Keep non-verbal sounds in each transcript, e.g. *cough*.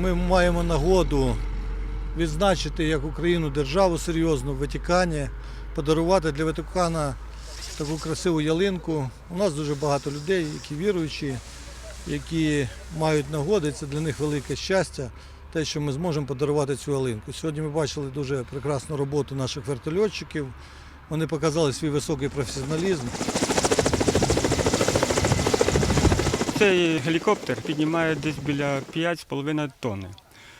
Ми маємо нагоду відзначити як Україну державу серйозну в Ватикані, подарувати для Ватикана таку красиву ялинку. У нас дуже багато людей, які віруючі, які мають нагоди. Це для них велике щастя, те, що ми зможемо подарувати цю ялинку. Сьогодні ми бачили дуже прекрасну роботу наших вертольотчиків. Вони показали свій високий професіоналізм. Цей гелікоптер піднімає десь біля 5,5 тонни.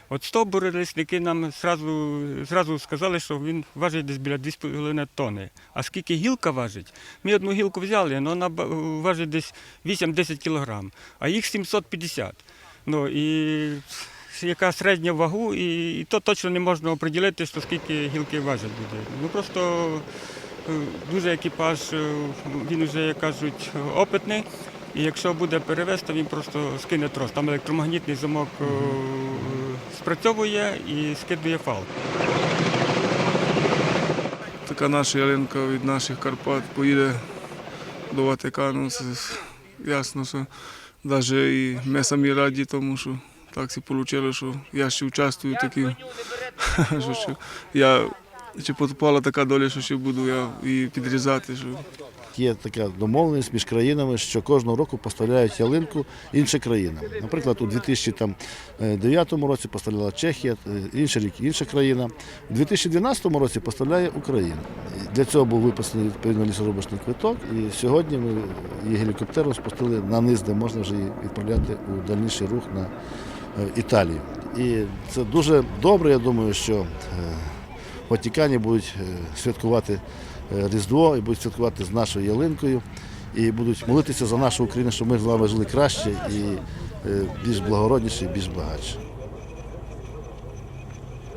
От стовбури лісники нам зразу, зразу сказали, що він важить десь біля 2,5 тонни. А скільки гілка важить? Ми одну гілку взяли, але вона важить десь 8-10 кілограм, а їх 750. Ну, і яка середня вагу, і, і то точно не можна оприділити, що скільки гілки важать буде. Ну просто е, дуже екіпаж, е, він вже, як кажуть, опитний. І якщо буде перевезти, він просто скине трос. Там електромагнітний замок е, спрацьовує і скидує фал. Така наша ялинка від наших Карпат поїде до Ватикану. Ясно, що навіть і ми самі раді, тому що так все вийшло, що я ще участвую *laughs* що я чи попала така доля, що ще буду я і підрізати. Що Є така домовленість між країнами, що кожного року поставляють ялинку інші країни. Наприклад, у 2009 році поставляла Чехія, е, інший рік інша країна. У 2012 році поставляє Україна. Для цього був виписаний відповідно лісоробочний квиток. І сьогодні ми її гелікоптером спустили на низ, де можна вже її відправляти у дальніший рух на е, Італію. І це дуже добре. Я думаю, що е, в Ватикані будуть е, святкувати е, Різдво і будуть святкувати з нашою ялинкою. І будуть молитися за нашу Україну, щоб ми з вами жили краще і е, більш благородніше, і більш багатше.